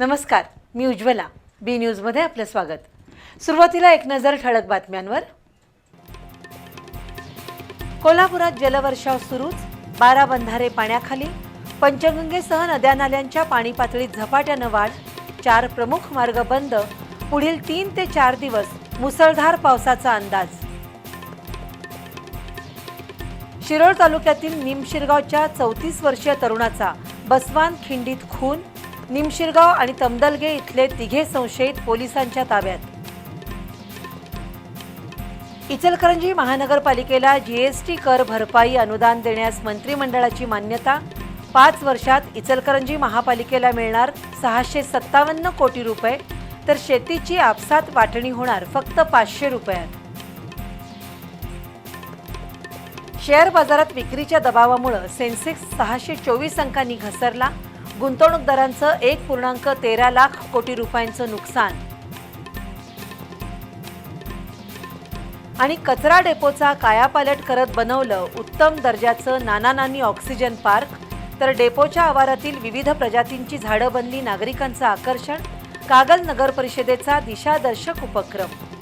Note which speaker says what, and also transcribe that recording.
Speaker 1: नमस्कार मी उज्ज्वला. बी न्यूजमध्ये आपलं स्वागत. सुरुवातीला एक नजर ठळक बातम्यांवर. कोल्हापुरात जलवर्षाव सुरूच. बारा बंधारे पाण्याखाली. पंचगंगेसह नद्या नाल्यांच्या पाणी पातळीत झपाट्यानं वाढ. चार प्रमुख मार्ग बंद. पुढील तीन ते चार दिवस मुसळधार पावसाचा अंदाज. शिरोळ तालुक्यातील निमशिरगावच्या चौतीस वर्षीय तरुणाचा बसवान खिंडीत खून. निमशिरगाव आणि तमदलगे इथले तिघे संशयित पोलिसांच्या ताब्यात. इचलकरंजी महानगरपालिकेला जीएसटी कर भरपाई अनुदान देण्यास मंत्रिमंडळाची मान्यता. पाच वर्षात इचलकरंजी महापालिकेला मिळणार सहाशे सत्तावन्न कोटी रुपये तर शेतीची आपसात वाटणी होणार फक्त पाचशे रुपयात. शेअर बाजारात विक्रीच्या दबावामुळे सेन्सेक्स सहाशे चोवीस अंकांनी घसरला. गुंतवणूकदारांचं एक पूर्णांक तेरा लाख कोटी रुपयांचं नुकसान. आणि कचरा डेपोचा कायापालट करत बनवलं उत्तम दर्जाचं नाना नानी ऑक्सिजन पार्क तर डेपोच्या आवारातील विविध प्रजातींची झाडं बनली नागरिकांचं आकर्षण कागल नगर परिषदेचा दिशादर्शक उपक्रम.